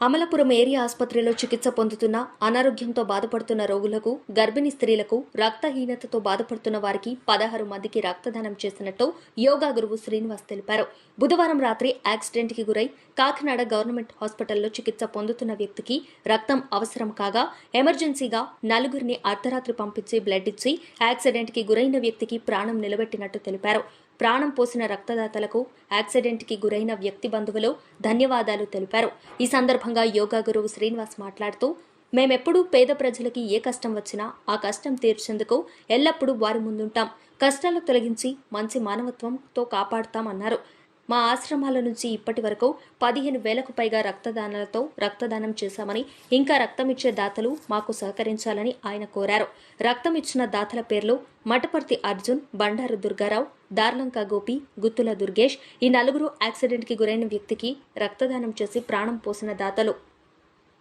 Amalapuram area ఆసుపత్రిలో చికిత్స పొందుతున్న అనారోగ్యంతో బాధపడుతున్న రోగులకు గర్భిణీ స్త్రీలకు రక్తహీనతతో బాధపడుతున్న వారికి పదహారు మందికి రక్తదానం చేసినట్టు యోగా గురువు శ్రీనివాస్ తెలిపారు. బుధవారం రాత్రి యాక్సిడెంట్కి గురై కాకినాడ గవర్నమెంట్ హాస్పిటల్లో చికిత్స పొందుతున్న వ్యక్తికి రక్తం అవసరం కాగా ఎమర్జెన్సీగా నలుగురిని అర్ధరాత్రి పంపించి బ్లడ్ ఇచ్చి యాక్సిడెంట్కి గురైన వ్యక్తికి ప్రాణం నిలబెట్టినట్టు తెలిపారు. ప్రాణం పోసిన రక్తదాతలకు యాక్సిడెంట్కి గురైన వ్యక్తి బంధువులు ధన్యవాదాలు తెలిపారు. ఈ సందర్భంగా యోగా గురువు శ్రీనివాస్ మాట్లాడుతూ మేమెప్పుడూ పేద ప్రజలకి ఏ కష్టం వచ్చినా ఆ కష్టం తీర్చేందుకు ఎల్లప్పుడూ వారి ముందుంటాం. కష్టాలు తొలగించి మంచి మానవత్వంతో కాపాడుతామన్నారు మా ఆశ్రమాల నుంచి ఇప్పటి వరకు పదిహేను వేలకు పైగా రక్తదానాలతో రక్తదానం చేశామని ఇంకా రక్తం ఇచ్చే దాతలు మాకు సహకరించాలని ఆయన కోరారు. రక్తం ఇచ్చిన దాతల పేర్లు మటపర్తి అర్జున్ బండారు దుర్గారావు దార్లంక గోపి గుత్తుల దుర్గేష్ ఈ నలుగురు యాక్సిడెంట్కి గురైన వ్యక్తికి రక్తదానం చేసి ప్రాణం పోసిన దాతలు.